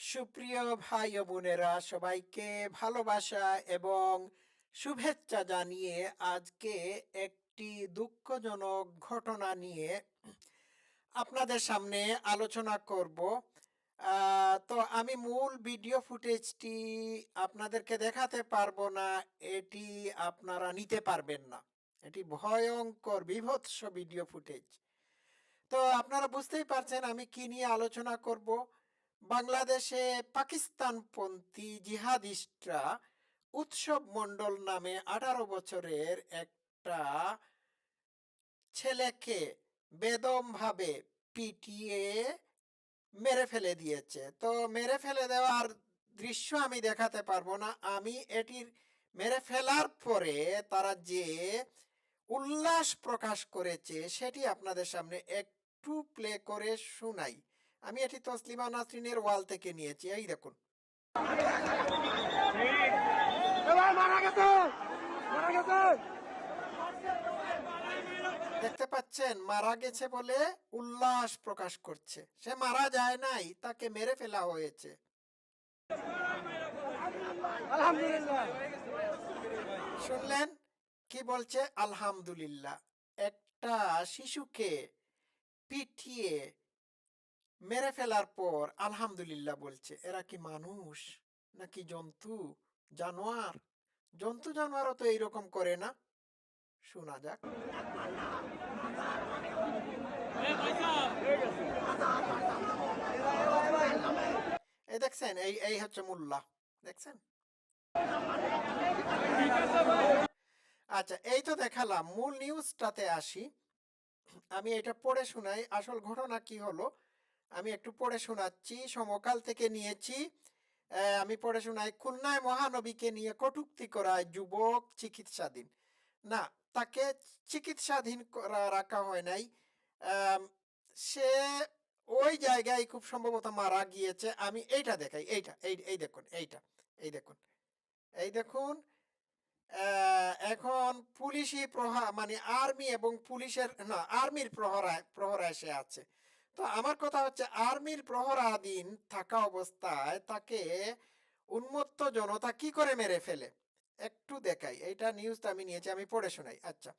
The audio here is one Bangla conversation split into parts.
সুপ্রিয় ভাই ও বোনেরা, সবাইকে ভালোবাসা এবং শুভেচ্ছা জানিয়ে আজকে একটি দুঃখজনক ঘটনা নিয়ে আপনাদের সামনে আলোচনা করব। তো আমি মূল ভিডিও ফুটেজটি আপনাদেরকে দেখাতে পারব না, এটি আপনারা নিতে পারবেন না। এটি ভয়ঙ্কর, বিভৎস ভিডিও ফুটেজ। তো আপনারা বুঝতেই পারছেন আমি কি নিয়ে আলোচনা করব। বাংলাদেশে পাকিস্তানপন্থী জিহাদিস্টরা উৎসব মণ্ডল নামে আঠারো বছরের একটা ছেলেকে বেদমভাবে পিটিয়ে মেরে ফেলে দিয়েছে। তো মেরে ফেলে দেওয়ার দৃশ্য আমি দেখাতে পারব না। আমি এটির মেরে ফেলার পরে তারা যে উল্লাস প্রকাশ করেছে, সেটি আপনাদের সামনে একটু প্লে করে শোনাই। আমি এটি তসলিমা নাসরিনের ওয়াল থেকে নিয়েছি এই দেখুন। দেখতে পাচ্ছেন মারা গেছে বলে উল্লাস প্রকাশ করছে। সে মারা যায় নাই তাকে মেরে ফেলা হয়েছে। শুনলেন? কি বলছে? আলহামদুলিল্লাহ। একটা শিশুকে পিটিয়ে মেরে ফেলার পর আলহামদুলিল্লাহ বলছে, এরা কি মানুষ নাকি জন্তু? জানোয়ার? জন্তু জানোয়ারও তো এইরকম করে না? শোনা যাক। এই দেখছেন, এই এই হচ্ছে মোল্লা। দেখছেন? আচ্ছা এই তো দেখালাম। মূল নিউজটাতে আসি। আমি এটা পড়ে শোনাই। আসল ঘটনা কি হলো? আমি একটু পড়ে শোনাচ্ছি, সমকাল থেকে নিয়েছি। আমি পড়ে শোনাই, খুলনায় মহানবীকে নিয়ে কটুক্তি করায় যুবক চিকিৎসাধীন। না, তাকে চিকিৎসাধীন করা রাখা হয় নাই। সে ওই জায়গায় খুব সম্ভবত মারা গিয়েছে। আমি এইটা দেখাই, এইটা, এই এই দেখুন, এইটা, এই দেখুন এই দেখুন। এখন পুলিশি প্রহা মানে আর্মি এবং পুলিশের, না, আর্মির প্রহরায় প্রহরায় সে আছে। তো আমার কথা হচ্ছে, আর্মির প্রহরাধীন থাকা অবস্থায় তাকে উন্মত্ত জনতা কি করে মেরে ফেলে? একটু দেখাই, এইটা নিউজটা আমি নিয়েছি, আমি পড়ে শোনাই আচ্ছা।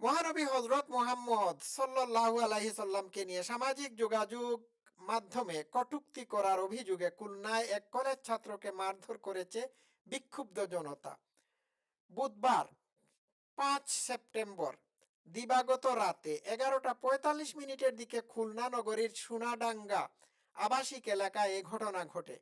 মহানবী হজরত মোহাম্মদ সাল্লাল্লাহু আলাইহি সাল্লামকে নিয়ে সামাজিক যোগাযোগ মাধ্যমে কটুক্তি করার অভিযোগে খুলনায় এক কলেজ ছাত্রকে মারধর করেছে বিক্ষুব্ধ জনতা। বুধবার পাঁচ সেপ্টেম্বর দিবাগত রাতে এগারোটা পঁয়তাল্লিশ মিনিটের দিকে খুলনা নগরীর সোনাডাঙ্গা আবাসিক এলাকায় এ ঘটনা ঘটে।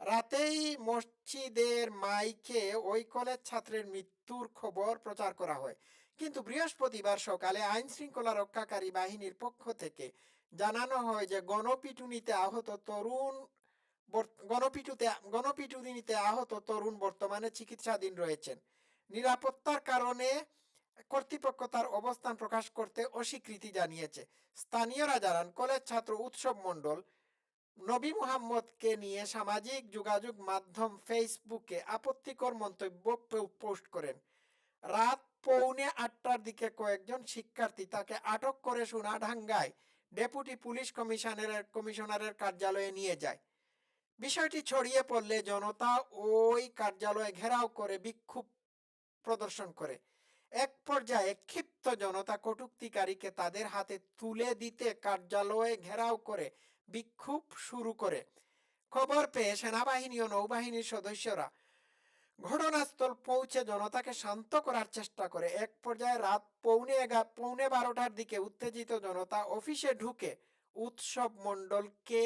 রাতেই মসজিদের মাইকে ওই কলেজ ছাত্রের মৃত্যুর খবর প্রচার করা হয়। কিন্তু বৃহস্পতিবার সকালে আইন শৃঙ্খলা রক্ষাকারী বাহিনীর পক্ষ থেকে জানানো হয় যে গণপিটুনিতে আহত তরুণ গণপিটুতে, গণপিটুনিতে আহত তরুণ বর্তমানে চিকিৎসাধীন রয়েছেন। নিরাপত্তার কারণে কর্তৃপক্ষ তার অবস্থান প্রকাশ করতে অস্বীকৃতি জানিয়েছে। স্থানীয়রা জানান, কলেজ ছাত্র উৎসব মণ্ডল নবী মুহাম্মদকে নিয়ে সামাজিক যোগাযোগ মাধ্যম ফেসবুকে আপত্তিকর মন্তব্য পোস্ট করেন। রাত পৌনে আটটার দিকে কয়েকজন শিক্ষার্থী তাকে আটক করে সোনাডাঙ্গায় ডেপুটি পুলিশ কমিশনারের কমিশনারের কার্যালয়ে নিয়ে যায়। বিষয়টি ছড়িয়ে পড়লে জনতা ওই কার্যালয়ে ঘেরাও করে বিক্ষোভ প্রদর্শন করে। এক পর্যায়ে ক্ষিপ্ত জনতা কটূক্তিকারীকে তাদের হাতে তুলে দিতে কার্যালয়ে ঘেরাও করে বিক্ষোভ শুরু করে। খবর পেয়ে সেনাবাহিনী ও নৌবাহিনীর সদস্যরা ঘটনাস্থল পৌঁছে জনতাকে শান্ত করার চেষ্টা করে। এক পর্যায়ে রাত পৌনে এগা পৌনে বারোটার দিকে উত্তেজিত জনতা অফিসে ঢুকে উৎসব মণ্ডলকে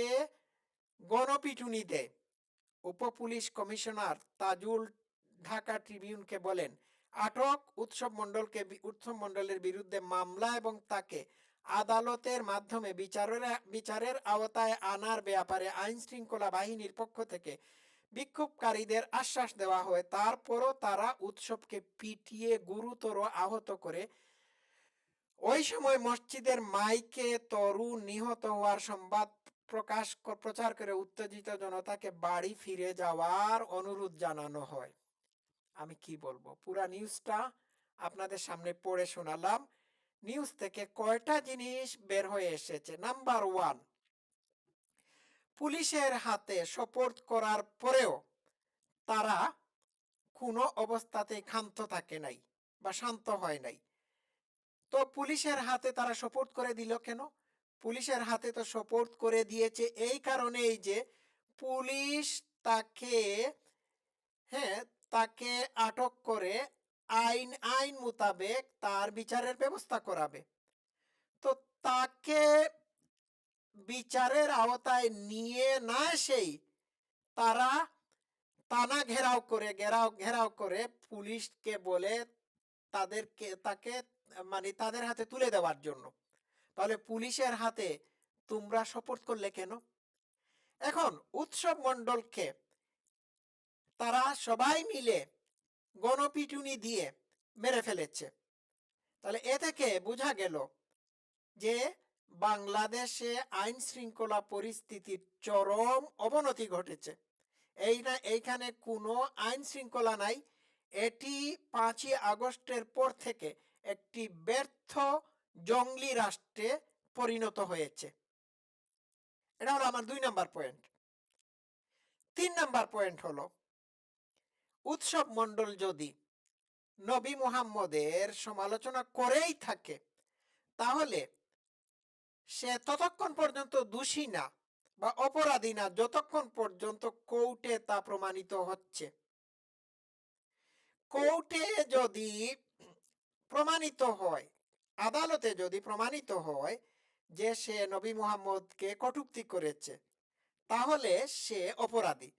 গণপিটুনি দেয়। উপপুলিশ কমিশনার তাজুল ঢাকা ট্রিবিউনকে বলেন আটক উৎসব মণ্ডলকে উৎসব মণ্ডলের বিরুদ্ধে মামলা এবং তাকে আদালতের মাধ্যমে বিচারের বিচারের আওতায় আনার ব্যাপারে আইন শৃঙ্খলা বাহিনীর পক্ষ থেকে বিক্ষোভকারীদের আশ্বাস দেওয়া হয়। তারপরও তারা উৎসবকে পিটিয়ে গুরুতর আহত করে। ওই সময় মসজিদের মাইকে তরু নিহত হওয়ার সংবাদ প্রকাশ প্রচার করে উত্তেজিত জনতাকে বাড়ি ফিরে যাওয়ার অনুরোধ জানানো হয়। আমি কি বলব? পুরা নিউজটা আপনাদের সামনে পড়ে শোনালাম। নিউজ থেকে কয়টা জিনিস বের হয়ে এসেছে? নাম্বার ওয়ান পুলিশের হাতে সোপর্দ করার পরেও তারা কোনো অবস্থাতেই ক্ষান্ত থাকে নাই বা শান্ত হয় নাই। তো পুলিশের হাতে তারা সোপর্দ করে দিল কেন? পুলিশের হাতে তো সোপর্দ করে দিয়েছে এই কারণেই যে পুলিশ তাকে হ্যাঁ তাকে আটক করে আইন আইন মোতাবেক তার বিচারের ব্যবস্থা করাবে। তো তাকে বিচারের আওতায় নিয়ে না সেই তারা টানা ঘেরাও করে, ঘেরাও ঘেরাও করে পুলিশকে বলে তাদেরকে, তাকে মানে তাদের হাতে তুলে দেওয়ার জন্য। তাহলে পুলিশের হাতে তোমরা শপথ করলে কেন? এখন উৎসব মণ্ডলকে তারা সবাই মিলে গণপিটুনি দিয়ে মেরে ফেলেছে। তাহলে এ থেকে বোঝা গেল যে বাংলাদেশে আইন শৃঙ্খলা পরিস্থিতির চরম অবনতি ঘটেছে। এই না, এইখানে কোনো আইন শৃঙ্খলা নাই। এটি পাঁচই আগস্টের পর থেকে একটি ব্যর্থ জঙ্গলি রাষ্ট্রে পরিণত হয়েছে। এটা হলো আমার দুই নাম্বার পয়েন্ট। তিন নাম্বার পয়েন্ট হলো উৎসব মণ্ডল যদি নবী মুহাম্মদের সমালোচনা করেই থাকে, তাহলে সে ততক্ষণ পর্যন্ত দোষী না বা অপরাধী না, যতক্ষণ পর্যন্ত কোর্টে তা প্রমাণিত হচ্ছে। কোর্টে যদি প্রমাণিত হয়, আদালতে যদি প্রমাণিত হয় যে সে নবী মুহাম্মদকে কটুক্তি করেছে, তাহলে সে অপরাধী।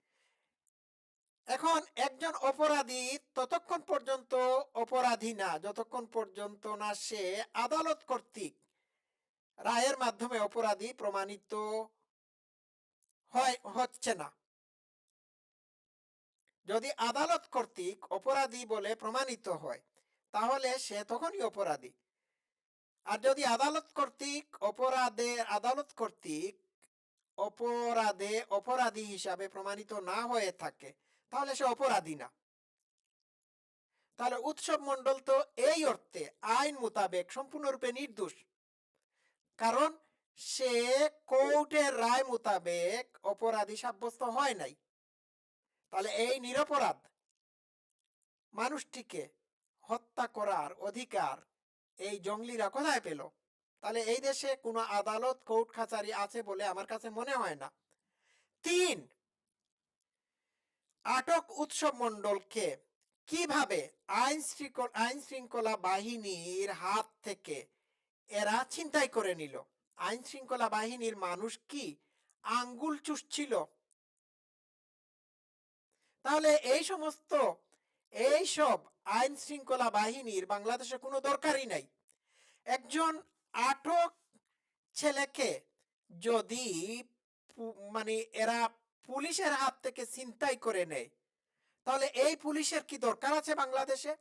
এখন একজন অপরাধী ততক্ষণ পর্যন্ত অপরাধী না, যতক্ষণ পর্যন্ত না সে আদালত কর্তৃক রায়ের মাধ্যমে অপরাধী প্রমাণিত হয়, হচ্ছে না। যদি আদালত কর্তৃক অপরাধী বলে প্রমাণিত হয়, তাহলে সে তখনই অপরাধী। আর যদি আদালত কর্তৃক অপরাধে, আদালত কর্তৃক অপরাধে অপরাধী হিসাবে প্রমাণিত না হয়ে থাকে তাহলে সে অপরাধী না। তাহলে উৎসব মণ্ডল তো এই অর্থে আইন মোতাবেক সম্পূর্ণরূপে নির্দোষ। কারণ সে কোর্টের রায় মোতাবেক অপরাধী সাব্যস্ত হয় নাই। তাহলে এই নিরপরাধ মানুষটিকে হত্যা করার অধিকার এই জঙ্গলিরা কোথায় পেল? তাহলে এই দেশে কোনো আদালত, কোর্ট খাচারি আছে বলে আমার কাছে মনে হয় না। তিন আটক উৎসব মণ্ডলকে কীভাবে আইন আইন শৃঙ্খলা বাহিনীর হাত থেকে এরা ছিনতাই করে নিল? আইন শৃঙ্খলা বাহিনীর মানুষ কি আঙ্গুল চুষছিল? তাহলে এই সমস্ত, এই সব আইন শৃঙ্খলা বাহিনীর বাংলাদেশে কোনো দরকারই নাই। একজন আটক ছেলেকে যদি মানে এরা পুলিশের হাত থেকে ছিনতাই করে নেয়। তাহলে এই পুলিশের কি দরকার আছে বাংলাদেশে?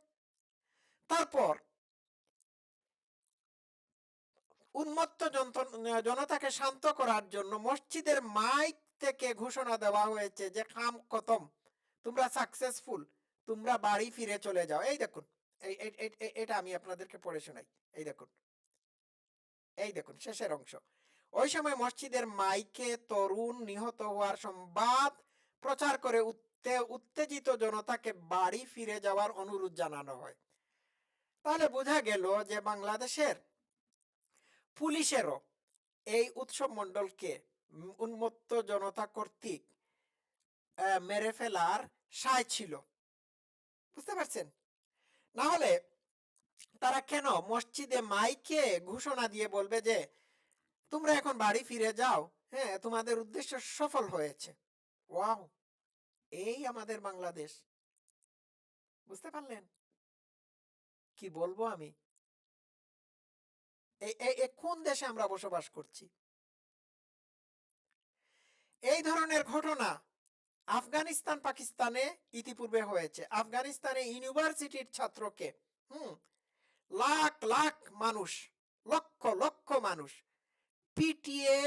তারপর উন্মত্ত জনতাকে শান্ত করার জন্য মসজিদের মাইক থেকে ঘোষণা দেওয়া হয়েছে যে খাম খতম, তোমরা সাকসেসফুল তোমরা বাড়ি ফিরে চলে যাও। এই দেখুন এটা আমি আপনাদেরকে পড়ে শোনাই। এই দেখুন এই দেখুন, শেষের অংশ। ওই সময় মসজিদের মাইকে তরুণ নিহত হওয়ার সংবাদ প্রচার করে উত্তেজিত জনতাকে বাড়ি ফিরে যাওয়ার অনুরোধ জানানো হয়। তাহলে বোঝা গেল যে বাংলাদেশের পুলিশেরও এই উৎসব মণ্ডলকে উন্মত্ত জনতা কর্তৃক মেরে ফেলার সায় ছিল। বুঝতে পারছেন? না হলে তারা কেন মসজিদে মাইকে ঘোষণা দিয়ে বলবে যে তোমরা এখন বাড়ি ফিরে যাও। হ্যাঁ তোমাদের উদ্দেশ্য সফল হয়েছে। ওয়াও! এই আমাদের বাংলাদেশ। বুঝতে পারলেন? কি বলব আমি? কোন দেশে আমরা বসবাস করছি? এই ধরনের ঘটনা আফগানিস্তান, পাকিস্তানে ইতিপূর্বে হয়েছে। আফগানিস্তানে ইউনিভার্সিটির ছাত্রকে, হুম, লাখ লাখ মানুষ, লক্ষ লক্ষ মানুষ পিটিয়ে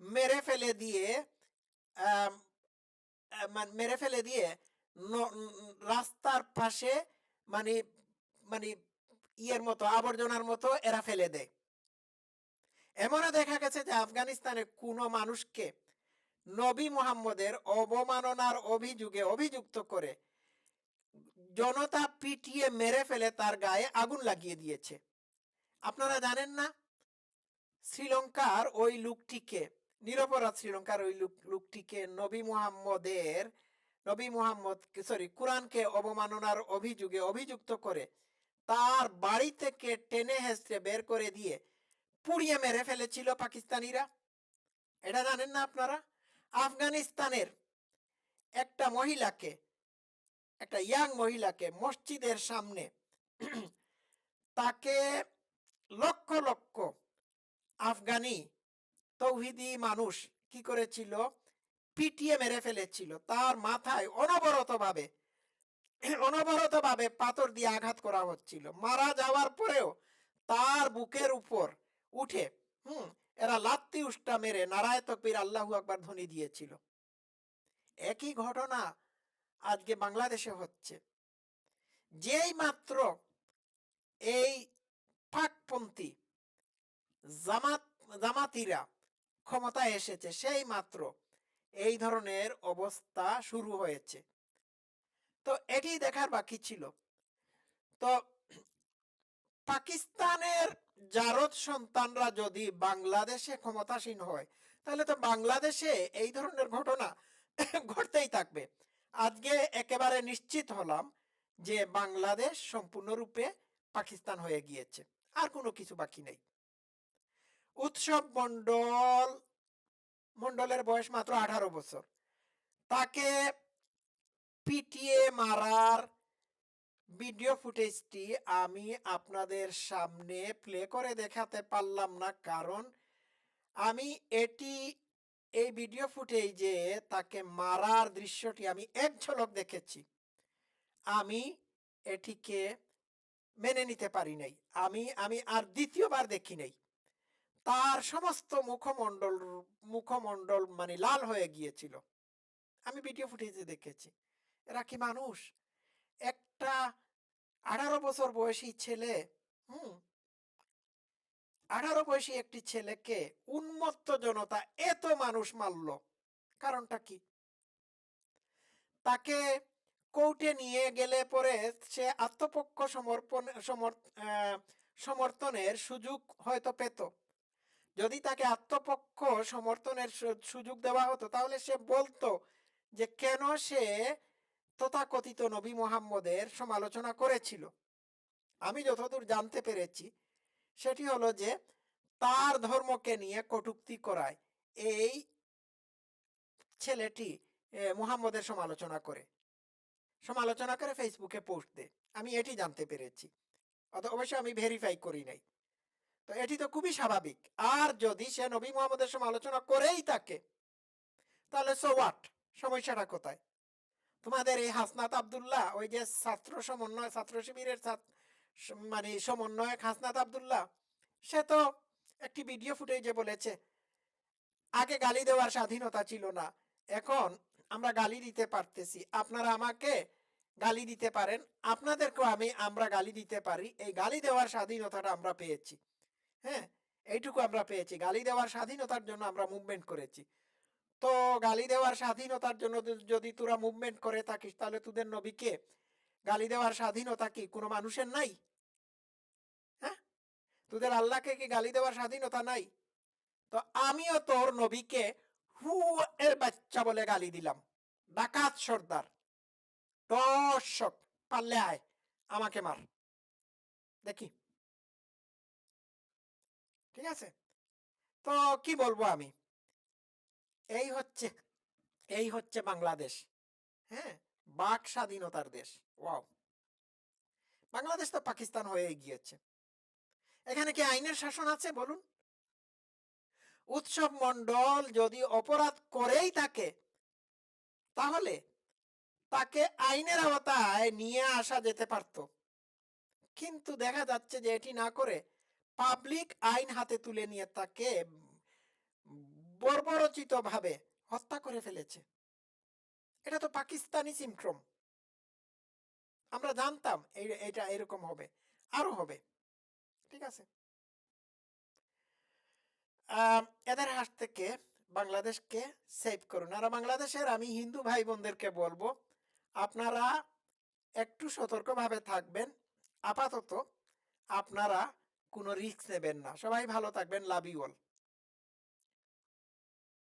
মেরে ফেলে দিয়ে মেরে ফেলে দিয়ে রাস্তার পাশে মানে মানে ইয়ের মতো আবর্জনার মতো এরা ফেলে দেয় এমনও দেখা গেছে যে আফগানিস্তানে কোনো মানুষকে নবী মুহাম্মদের অবমাননার অভিযোগে অভিযুক্ত করে জনতা পিটিয়ে মেরে ফেলে তার গায়ে আগুন লাগিয়ে দিয়েছে আপনারা জানেন না শ্রীলঙ্কার ওই লোকটিকে, নিরপরাধ শ্রীলঙ্কার ওই লোকটিকে নবী মুহাম্মদের, নবী মুহাম্মদ সরি কোরআনকে অবমাননার অভিযোগে অভিযুক্ত করে তার বাড়ি থেকে টেনে হেসড়ে বের করে দিয়ে পুড়িয়ে মেরে ফেলেছিল পাকিস্তানিরা। এটা জানেন না আপনারা? আফগানিস্তানের একটা মহিলাকে, একটা ইয়াং মহিলাকে মসজিদের সামনে তাকে লক্ষ লক্ষ আফগানি তৌহিদি মানুষ কি করেছিল? পিটিয়ে মেরে ফেলেছিল। তার মাথায় অনবরত ভাবে অনবরত ভাবে পাথর দিয়ে আঘাত করা হচ্ছিল। মারা যাওয়ার পরেও তার বুকের উপর উঠে, হুম, এরা লাত্তি উষ্টা মেরে নারায় তকবীর আল্লাহু আকবার ধ্বনি দিয়েছিল। একই ঘটনা আজকে বাংলাদেশে হচ্ছে। যেই মাত্র এই পাকপন্থী জামাত, জামাতিরা ক্ষমতায় এসেছে, সেই মাত্র এই ধরনের অবস্থা শুরু হয়েছে। তো এটি দেখার বাকি ছিল। তো পাকিস্তানের জারদ সন্তানরা যদি বাংলাদেশে ক্ষমতাসীন হয়, তাহলে তো বাংলাদেশে এই ধরনের ঘটনা ঘটতেই থাকবে। আজকে একেবারে নিশ্চিত হলাম যে বাংলাদেশ সম্পূর্ণরূপে পাকিস্তান হয়ে গিয়েছে। আর কোনো কিছু বাকি নেই। উৎসব মন্ডল মন্ডলের বয়স মাত্র আঠারো বছর। তাকে পিটিয়ে মারার ভিডিও ফুটেজটি আমি আপনাদের সামনে প্লে করে দেখাতে পারলাম না, কারণ আমি এটি, এই ভিডিও ফুটেজে তাকে মারার দৃশ্যটি আমি এক ঝলক দেখেছি। আমি এটিকে মেনে নিতে পারি নাই। আমি আমি আর দ্বিতীয়বার দেখি নাই। তার সমস্ত মুখমণ্ডল মুখমণ্ডল মানে লাল হয়ে গিয়েছিল। আমি ভিডিও ফুটেজে দেখেছি। এরা কি মানুষ? একটা আঠারো বছর বয়সী ছেলে, হুম? আঠারো বয়সী একটি ছেলেকে উন্মত্ত জনতা এত মানুষ মারলো। কারণটা কি? তাকে কোর্টে নিয়ে গেলে পরে সে আত্মপক্ষ সমর্পণ সমর্থনের সুযোগ হয়তো পেত। যদি তাকে আত্মপক্ষ সমর্থনের সুযোগ দেওয়া হতো, তাহলে সে বলতো যে, কেন সে তথাকথিত নবী মোহাম্মদের সমালোচনা করেছিল? আমি যতদূর জানতে পেরেছি, সেটি হলো যে, তার ধর্মকে নিয়ে কটূক্তি করায় এই ছেলেটি মুহাম্মদের সমালোচনা করে। সমালোচনা করে ফেসবুকে পোস্ট দেয়। আমি এটি জানতে পেরেছি। অত- অবশ্য আমি ভেরিফাই করি নাই। তো এটি তো খুবই স্বাভাবিক। আর যদি সে নবী মুহাম্মদের সমালোচনা করেই থাকে, তাহলে সো হোয়াট সমস্যাটা কোথায়? তোমাদের এই হাসনাত আব্দুল্লাহ, ওই যে ছাত্র সমন্বয়, ছাত্র শিবিরের মানে সমন্বয়ক হাসনাত আব্দুল্লাহ, সে তো একটি ভিডিও ফুটেজে বলেছে, আগে গালি দেওয়ার স্বাধীনতা ছিল না, এখন আমরা গালি দিতে পারতেছি। আপনারা আমাকে গালি দিতে পারেন, আপনাদেরকেও আমি, আমরা গালি দিতে পারি। এই গালি দেওয়ার স্বাধীনতাটা আমরা পেয়েছি। হ্যাঁ এইটুকু আমরা পেয়েছি। গালি দেওয়ার স্বাধীনতার জন্য আমরা মুভমেন্ট করেছি। তো গালি দেওয়ার স্বাধীনতার জন্য যদি- তোরা মুভমেন্ট করে থাকিস, তাহলে তোদের নবীকে গালি দেওয়ার স্বাধীনতা কি? কোনো মানুষের নাই? হ্যাঁ? তোদের আল্লাহকে কি গালি দেওয়ার স্বাধীনতা নাই? তো আমিও তোর নবীকে হু এর বাচ্চা বলে গালি দিলাম। ডাকাত সর্দার। দর্শক পারলে আয়, আমাকে মার। দেখি। ঠিক আছে? তো কি বলব আমি? এই হচ্ছে এই হচ্ছে বাংলাদেশ হ্যাঁ? বাক স্বাধীনতার দেশ, ওয়াও। বাংলাদেশ তো পাকিস্তান হয়ে গিয়েছে। এখানে কি আইনের শাসন আছে বলুন? উৎসব মন্ডল যদি অপরাধ করেই থাকে, তাহলে তাকে আইনের আওতায় নিয়ে আসা যেতে পারত। কিন্তু দেখা যাচ্ছে যে এটি না করে পাবলিক আইন হাতে তুলে নিয়ে তাকে বর্বরচিত ভাবে হত্যা করে ফেলেছে। এটা তো পাকিস্তানি সিমট্রম আমরা জানতাম এটা এরকম হবে, আরও হবে, ঠিক আছে? এদের হাত থেকে বাংলাদেশকে সেভ করুন। আর বাংলাদেশের আমি হিন্দু ভাই বোনদেরকে বলব, আপনারা একটু সতর্কভাবে থাকবেন। আপাতত আপনারা কোনো রিস্ক নেবেন না। সবাই ভালো থাকবেন লাভ ইউ অল